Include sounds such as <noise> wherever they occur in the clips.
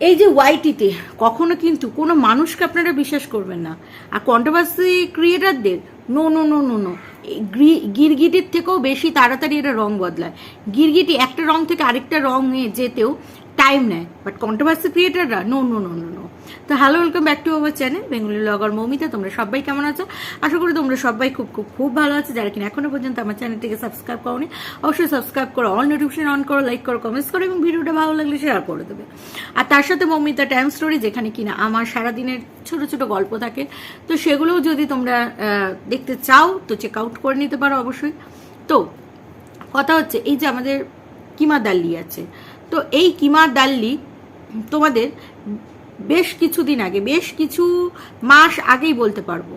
এই যে ওয়াইটিতে কখনো কিন্তু কোনো মানুষকে আপনারা বিশ্বাস করবেন না। আর controversy ক্রিয়েটারদের no no no no no গিরগিটির থেকেও বেশি তাড়াতাড়ি এটা রং বদলায়। গিরগিটি একটা রং থেকে আরেকটা রঙে যেতেও টাইম নেয়। But controversy ক্রিয়েটাররা no no no no no তো hello welcome back to our channel Bengali vlogger Moumita তোমরা সবাই কেমন আছো? আশা করি তোমরা সবাই খুব খুব খুব ভালো আছো। যারা কিনা এখনও পর্যন্ত আমার চ্যানেলটিকে সাবস্ক্রাইব করোনি, অবশ্যই সাবস্ক্রাইব করো অল নোটিফিকেশন অন করো লাইক করো কমেন্টস করো এবং ভিডিওটা ভালো লাগলে শেয়ার করে দেবে। আর তার সাথে মৌমিতা টাইম স্টোরি যেখানে কিনা আমার সারাদিনের ছোট ছোট গল্প থাকে, তো সেগুলোও যদি তোমরা দেখতে চাও, তো চেক আউট করে নিতে পারো অবশ্যই। তো, কথা হচ্ছে, এই যে আমাদের কিমা দাল্লি আছে, তো এই কিমা দাল্লি তোমাদের বেশ কিছুদিন আগে, বেশ কিছু মাস আগেই বলতে পারব।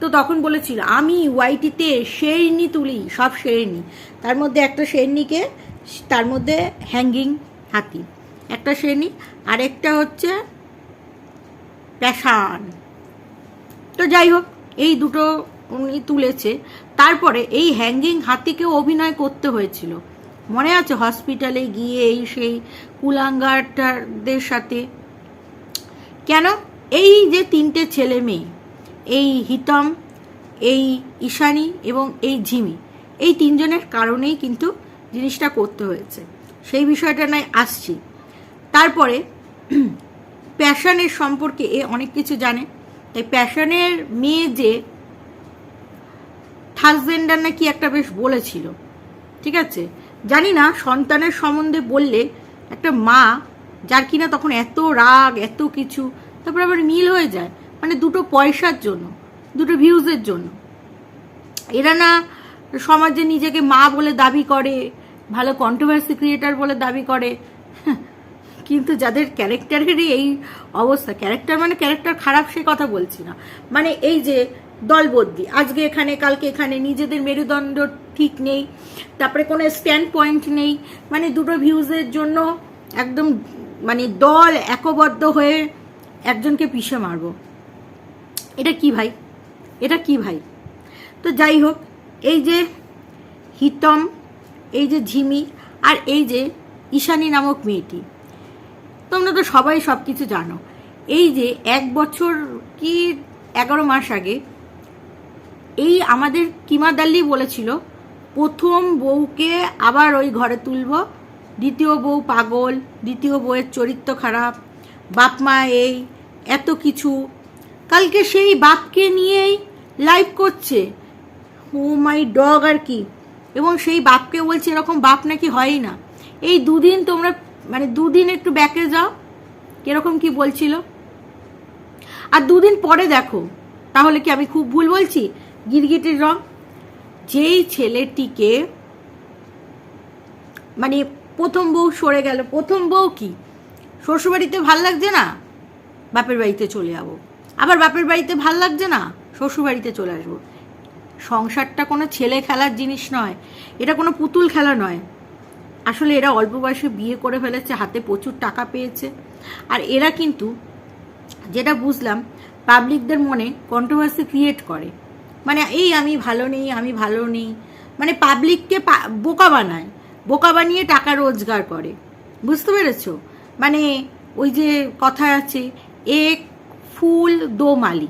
তো তখন বলেছিল, আমি ওয়াইটিতে শেরনি তুলি, সব শেরনি। তার মধ্যে একটা শেরনিকে, তার মধ্যে হ্যাঙ্গিং হাতি। একটা শেরনি, আরেকটা হচ্ছে প্যাশান। তো যাই হোক, এই দুটো উনি তুলেছে। তারপরে এই হ্যাঙ্গিং হাতিকেও অভিনয় করতে হয়েছিল। মনে আছে হসপিটালে গিয়ে এই সেই কুলাঙ্গারদের সাথে? কেন? এই যে তিনটে ছেলে মেয়ে, এই হিতম, এই ঈশানী এবং এই ঝিমি, এই তিনজনের কারণেই কিন্তু জিনিসটা করতে হয়েছে। সেই বিষয়টা নয় আসছি। তারপরে <clears throat> প্যাশনের সম্পর্কে এ অনেক কিছু জানে। তাই প্যাশনের মেয়ে যে থার্সজেন্ডার নাকি একটা বেশ বলেছিল, ঠিক আছে? জানি না, সন্তানের সম্বন্ধে বললে একটা মা যার কিনা তখন এত রাগ, এত কিছু, তারপর আবার মিল হয়ে যায়। মানে দুটো পয়সার জন্য, দুটো ভিউজের জন্য। এরা না সমাজে নিজেকে মা বলে দাবি করে, ভালো কন্ট্রোভার্সি ক্রিয়েটার বলে দাবি করে, <laughs> কিন্তু যাদের ক্যারেক্টারেরই এই অবস্থা ক্যারেক্টার মানে ক্যারেক্টার খারাপ সে কথা বলছি না। মানে এই যে দলবদ্দি আজকে এখানে, কালকে এখানে, নিজেদের মেরুদণ্ড ঠিক নেই, তারপরে কোনো স্ট্যান্ড পয়েন্ট নেই মানে দুটো ভিউজের জন্য একদম মানে দল একবদ্ধ হয়ে একজনকে পিষে মারবো। এটা কি ভাই? এটা কি ভাই? তো যাই হোক, এই যে হিতম, এই যে ঝিমি, আর এই যে ঈশানী নামক মেয়েটি, তোমরা তো সবাই সব কিছু জানো। এই যে এক বছর কি এগারো মাস আগে, এই আমাদের কিমাদাল্লি বলেছিল, প্রথম বউকে আবার ওই ঘরে তুলব দ্বিতীয় বউ পাগল, দ্বিতীয় বউয়ের চরিত্র খারাপ, বাপ মা এই, এত কিছু। কালকে সেই বাপকে নিয়েই লাইভ করছে। ও মাই ডগ আর কি। এবং সেই বাপকে বলছে এরকম বাপ নাকি হয়ই না। এই দুদিন তোমরা মানে দুদিন একটু ব্যাকে যাও। কীরকম কি বলছিল? আর দুদিন পরে দেখো। তাহলে কি আমি খুব ভুল বলছি? গিরগিটির রং। যেই ছেলেটিকে মানে প্রথম বউ সরে গেল। প্রথম বউ কি? শ্বশুরবাড়িতে ভালো লাগছে না? বাপের বাড়িতে চলে যাব। আবার বাপের বাড়িতে ভালো লাগছে না? শ্বশুরবাড়িতে চলে আসব। সংসারটা কোনো ছেলে খেলার জিনিস নয়। এটা কোনো পুতুল খেলা নয়। আসলে এরা অল্প বয়সে বিয়ে করে ফেলেছে, হাতে প্রচুর টাকা পেয়েছে। আর এরা কিন্তু, যেটা বুঝলাম পাবলিকদের মনে কন্ট্রোভার্সি ক্রিয়েট করে। মানে এই আমি ভালো নেই, আমি ভালো নেই। মানে পাবলিককে বোকা বানায়। বোকা বানিয়ে টাকা রোজগার করে। বুঝতে পেরেছ? মানে ওই যে কথা আছে, এক ফুল দো মালি।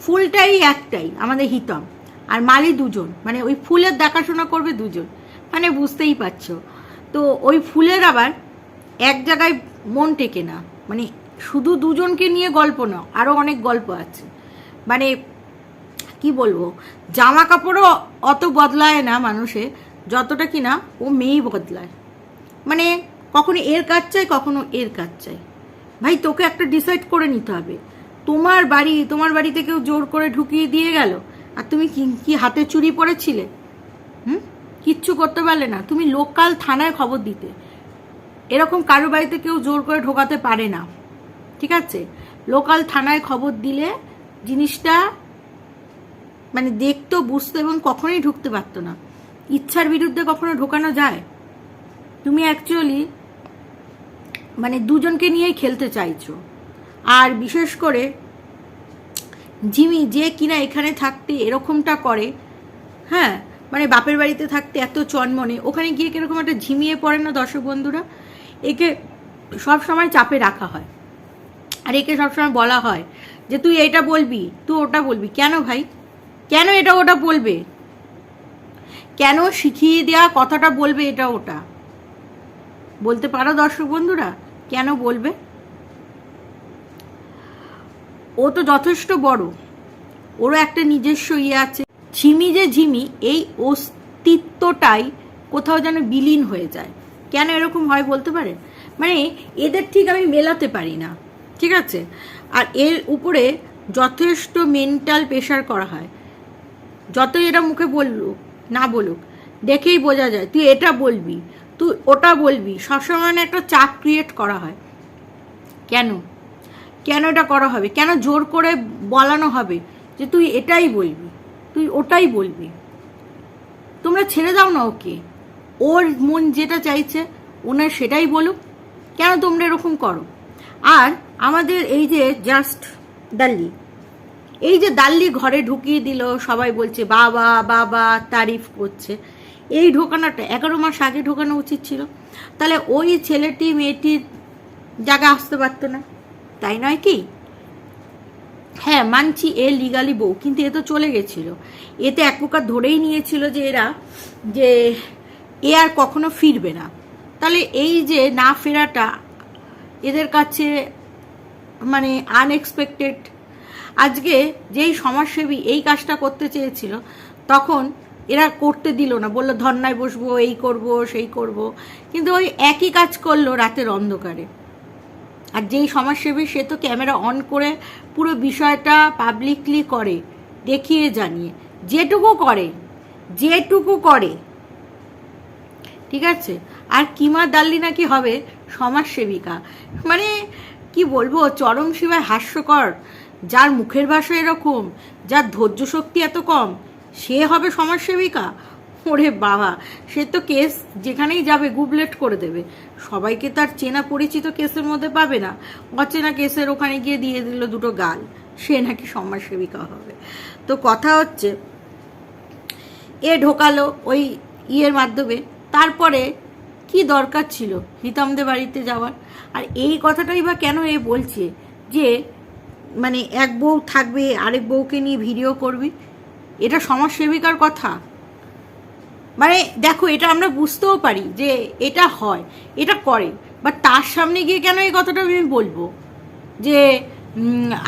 ফুলটাই একটাই, আমাদের হিতম। আর মালি দুজন মানে ওই ফুলের দেখাশোনা করবে দুজন। মানে বুঝতেই পারছ। তো ওই ফুলের আবার এক জায়গায় মন টেকে না। মানে শুধু দুজনকে নিয়ে গল্প না আরও অনেক গল্প আছে। মানে কি বলব? জামা কাপড়ও অত বদলায় না মানুষে যতটা কি না ও মেয়েই বদলায়। মানে কখনো এর কাজ চাই, কখনো এর কাজ চাই। ভাই, তোকে একটা ডিসাইড করে নিতে হবে। তোমার বাড়ি, তোমার বাড়িতে কেউ জোর করে ঢুকিয়ে দিয়ে গেল, আর তুমি কি কি হাতে চুরি পড়েছিলে? হুম? কিচ্ছু করতে পারলে না। তুমি লোকাল থানায় খবর দিতে। এরকম কারও বাড়িতে কেউ জোর করে ঢোকাতে পারে না। ঠিক আছে? লোকাল থানায় খবর দিলে জিনিসটা মানে দেখতো, বুঝতো এবং কখনোই ঢুকতে পারতো না। ইচ্ছার বিরুদ্ধে কখনো ঢোকানো যায়? তুমি অ্যাকচুয়ালি মানে দুজনকে নিয়েই খেলতে চাইছো। আর বিশেষ করে জিমি যে কিনা এখানে থাকতে এরকমটা করে হ্যাঁ? মানে বাপের বাড়িতে থাকতে এত চনমনে। ওখানে গিয়ে কীরকম একটা ঝিমিয়ে পড়ে না দর্শক বন্ধুরা? একে সব সময় চাপে রাখা হয়। আর একে সবসময় বলা হয় যে, তুই এটা বলবি, তুই ওটা বলবি। কেন ভাই? কেন এটা ওটা বলবে? কেন শিখিয়ে দেওয়া কথাটা বলবে এটা ওটা? বলতে পারো দর্শক বন্ধুরা, কেন বলবে? ও তো যথেষ্ট বড়। ওরও একটা নিজস্ব ইয়ে আছে। ঝিমি যে ঝিমি, এই অস্তিত্বটাই কোথাও যেন বিলীন হয়ে যায়। কেন এরকম হয় বলতে পারে? মানে এদের ঠিক আমি মেলাতে পারি না, ঠিক আছে? আর এর উপরে যথেষ্ট মেন্টাল প্রেশার করা হয়। যতই এটা মুখে বললুক না বলুক, দেখেই বোঝা যায়, তুই এটা বলবি, তুই ওটা বলবি, সবসময় মানে একটা চাপ ক্রিয়েট করা হয়। কেন? কেন এটা করা হবে? কেন জোর করে বলানো হবে যে তুই এটাই বলবি? তুই ওটাই বলবি। তোমরা ছেড়ে দাও না ওকে। ওর মন যেটা চাইছে, ওনার সেটাই বলুক। কেন তোমরা এরকম করো? আর আমাদের এই যে জাস্ট দাল্লি এই যে দাল্লি ঘরে ঢুকিয়ে দিল, সবাই বলছে, বাবা বাবা, তারিফ করছে। এই ঢোকানোটা এগারো মাস আগে ঢোকানো উচিত ছিল। তাহলে ওই ছেলেটি মেয়েটির জায়গা আসতে পারতো না। তাই নয় কি? হ্যাঁ মানছি এ লিগালি বউ, কিন্তু এ তো চলে গেছিল। এতে এক প্রকার ধরেই নিয়েছিল যে এরা, যে এ আর কখনো ফিরবে না। তাহলে এই যে না ফেরাটা, এদের কাছে মানে আনএক্সপেক্টেড আজকে যেই সমাজসেবী এই কাজটা করতে চেয়েছিল, তখন এরা করতে দিল না। বলল, ধর্নায় বসবো, এই করব, সেই করব। কিন্তু ওই একই কাজ করল রাতের অন্ধকারে। আর যেই সমাজসেবী, সে তো ক্যামেরা অন করে পুরো বিষয়টা পাবলিকলি করে, দেখিয়ে জানিয়ে। যেটুকু করে যেটুকু করে। ঠিক আছে? আর কিমা দাল্লি নাকি হবে সমাজসেবিকা। মানে কি বলব, চরম শিবায় হাস্যকর। যার মুখের ভাষা এরকম, যার ধৈর্য শক্তি এত কম, সে হবে সমাজসেবিকা? ওরে বাবা, সে তো কেস যেখানেই যাবে গুবলেট করে দেবে। সবাইকে তার চেনা পরিচিত কেসের মধ্যে পাবে না। অচেনা কেসের ওখানে গিয়ে দিয়ে দিল দুটো গাল। সে নাকি সমাজসেবিকা হবে। তো কথা হচ্ছে, এ ঢোকালো ওই ইয়ের মাধ্যমে। তারপরে কি দরকার ছিল হিতামদের বাড়িতে যাওয়ার? আর এই কথাটাই বা কেন এ বলছে যে মানে এক বউ থাকবে, আরেক বউকে নিয়ে ভিডিও করবি। এটা সমাজসেবিকার কথা। মানে দেখো, এটা আমরা বুঝতেও পারি যে এটা হয়, এটা করে। বাট তার সামনে গিয়ে কেন এই কথাটা আমি বলব? যে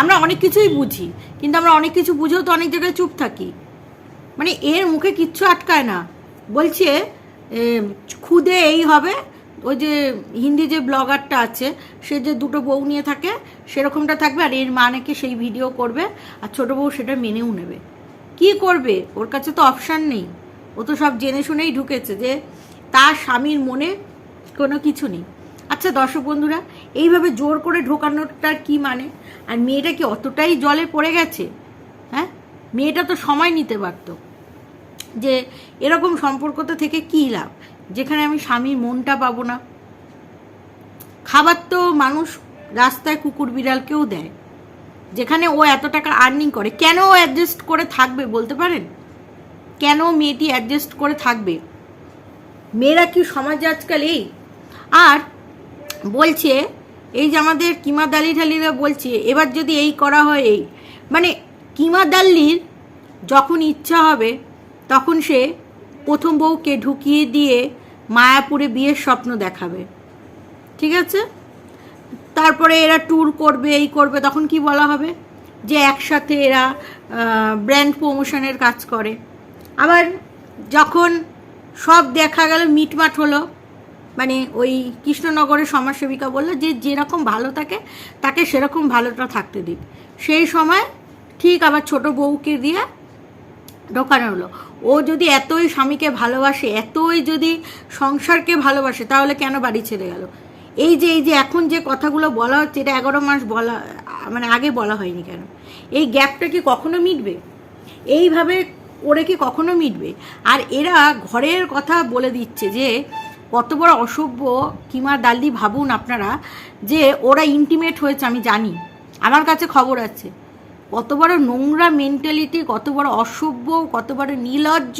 আমরা অনেক কিছুই বুঝি, কিন্তু আমরা অনেক কিছু বুঝেও তো অনেক জায়গায় চুপ থাকি। মানে এর মুখে কিচ্ছু আটকায় না। বলছে খুদে এই হবে ওই যে হিন্দি যে ব্লগারটা আছে, সে যে দুটো বউ নিয়ে থাকে, সেরকমটা থাকবে আর এর মা নাকি সেই ভিডিও করবে আর ছোট বউ সেটা মেনেও নেবে। কি করবে? ওর কাছে তো অপশান নেই। ও তো সব জেনে শুনেই ঢুকেছে যে তার স্বামীর মনে কোনো কিছু নেই। আচ্ছা দর্শক বন্ধুরা, এইভাবে জোর করে ঢোকানোটার কি মানে? আর মেয়েটা কি অতটাই জলে পড়ে গেছে? হ্যাঁ? মেয়েটা তো সময় নিতে পারতো। যে এরকম সম্পর্কতে থেকে কী লাভ? যেখানে আমি স্বামীর মনটা পাবো না। খাবার তো মানুষ রাস্তায় কুকুর বিড়ালকেও দেয়। যেখানে ও এত টাকা আর্নিং করে, কেন ও অ্যাডজাস্ট করে থাকবে বলতে পারেন? কেন মেয়েটি অ্যাডজাস্ট করে থাকবে? মেয়েরা কি সমাজে আজকাল এই? আর বলছে, এই যে আমাদের কিমা দালি ঢালিরা বলছে, এবার যদি এই করা হয় এই। মানে কিমা দাল্লির যখন ইচ্ছা হবে তখন সে প্রথম বউকে ঢুকিয়ে দিয়ে মায়াপুরে বিয়ের স্বপ্ন দেখাবে। ঠিক আছে? তারপরে এরা ট্যুর করবে, এই করবে, তখন কি বলা হবে? যে একসাথে এরা ব্র্যান্ড প্রমোশনের কাজ করে। আবার যখন সব দেখা গেল, মিটমাট হলো মানে ওই কৃষ্ণনগরের সমাজসেবিকা বলল যে যেরকম ভালো থাকে, তাকে সেরকম ভালোটা থাকতে দিক। সেই সময় ঠিক আবার ছোট বউকে দিয়ে ঢোকানো হলো। ও যদি এতই স্বামীকে ভালোবাসে, এতই যদি সংসারকে ভালোবাসে, তাহলে কেন বাড়ি ছেড়ে গেল? এই যে এই যে, এখন যে কথাগুলো বলা হচ্ছে, এটা এগারো মাস বলা মানে আগে বলা হয়নি কেন? এই গ্যাপটা কি কখনো মিটবে? এইভাবে ওরে কি কখনো মিটবে? আর এরা ঘরের কথা বলে দিচ্ছে যে, কত বড় অসভ্য কিমা দাল্লি ভাবুন আপনারা, যে ওরা ইন্টিমেট হয়েছে আমি জানি। আমার কাছে খবর আছে। কত বড় নোংরা মেন্টালিটি কত বড় অসভ্য, কত বড় নির্লজ্জ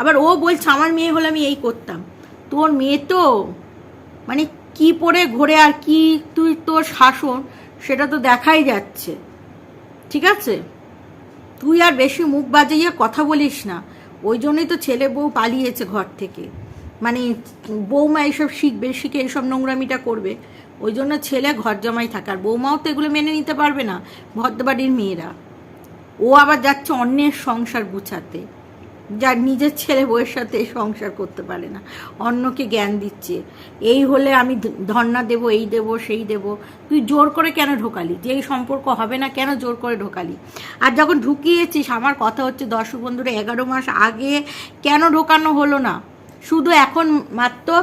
আবার ও বলছে, আমার মেয়ে হলে আমি এই করতাম। তোর মেয়ে তো? মানে কি পরে ঘোরে আর কি তুই তোর শাসন, সেটা তো দেখাই যাচ্ছে। ঠিক আছে? তুই আর বেশি মুখ বাজাইয়া কথা বলিস না। ওই জন্যই তো ছেলে বউ পালিয়েছে ঘর থেকে। মানে বৌমা এইসব শিখবে, শিখে এইসব নোংরামিটা করবে। ওই জন্য ছেলে ঘর জমাই থাকে। আর বৌমাও তো এগুলো মেনে নিতে পারবে না, ভদ্রবাড়ির মেয়েরা। ও আবার যাচ্ছে অন্যের সংসার গুছাতে, যার নিজের ছেলে বউয়ের সাথে সংসার করতে পারে না। অন্যকে জ্ঞান দিচ্ছে, এই হলে আমি ধ- ধর্ণা দেব, এই দেব, সেই দেব। তুই জোর করে কেন ঢোকালি? যে এই সম্পর্ক হবে না, কেন জোর করে ঢোকালি? আর যখন ঢুকিয়েছিস, আমার কথা হচ্ছে দর্শক বন্ধুরা, এগারো মাস আগে কেন ঢোকানো হলো না? শুধু এখন মাত্র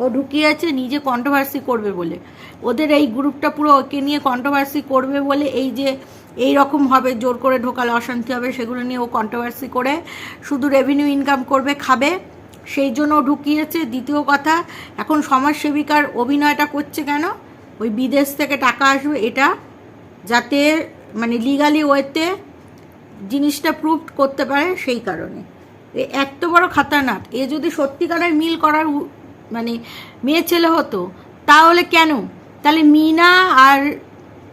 ও ঢুকিয়েছে নিজে কন্ট্রোভার্সি করবে বলে। ওদের এই গ্রুপটা পুরো ওকে নিয়ে কন্ট্রোভার্সি করবে বলে এই যে এই রকম হবে, জোর করে ঢোকালে অশান্তি হবে, সেগুলো নিয়ে ও কন্ট্রোভার্সি করে শুধু রেভিনিউ ইনকাম করবে, খাবে। সেই জন্য ঢুকিয়েছে। দ্বিতীয় কথা, এখন সমাজসেবিকার অভিনয়টা করছে কেন? ওই বিদেশ থেকে টাকা আসবে, এটা যাতে মানে লিগালি ওয়েতে জিনিসটা প্রুভ করতে পারে সেই কারণে। এত বড় খাতারনাক এ যদি সত্যিকারের মিল করার মানে মেয়ে ছেলে হতো, তাহলে কেন? তাহলে মিনা আর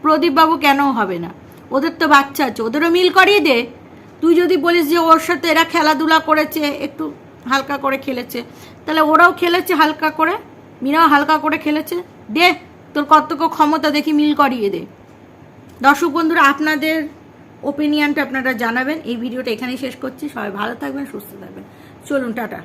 প্রদীপবাবু কেন হবে না? ওদের তো বাচ্চা আছে, ওদেরও মিল করিয়ে দে। তুই যদি বলিস যে ওর সাথে এরা খেলাধুলা করেছে, একটু হালকা করে খেলেছে, তাহলে ওরাও খেলেছে হালকা করে, মিনাও হালকা করে খেলেছে। দে, তোর কতটুকু ক্ষমতা দেখি মিল করিয়ে দে। দর্শক বন্ধুরা, আপনাদের ওপিনিয়নটা আপনারা জানাবেন। এই ভিডিওটা এখানেই শেষ করছি। সবাই ভালো থাকবেন, সুস্থ থাকবেন। চলুন, টাটা।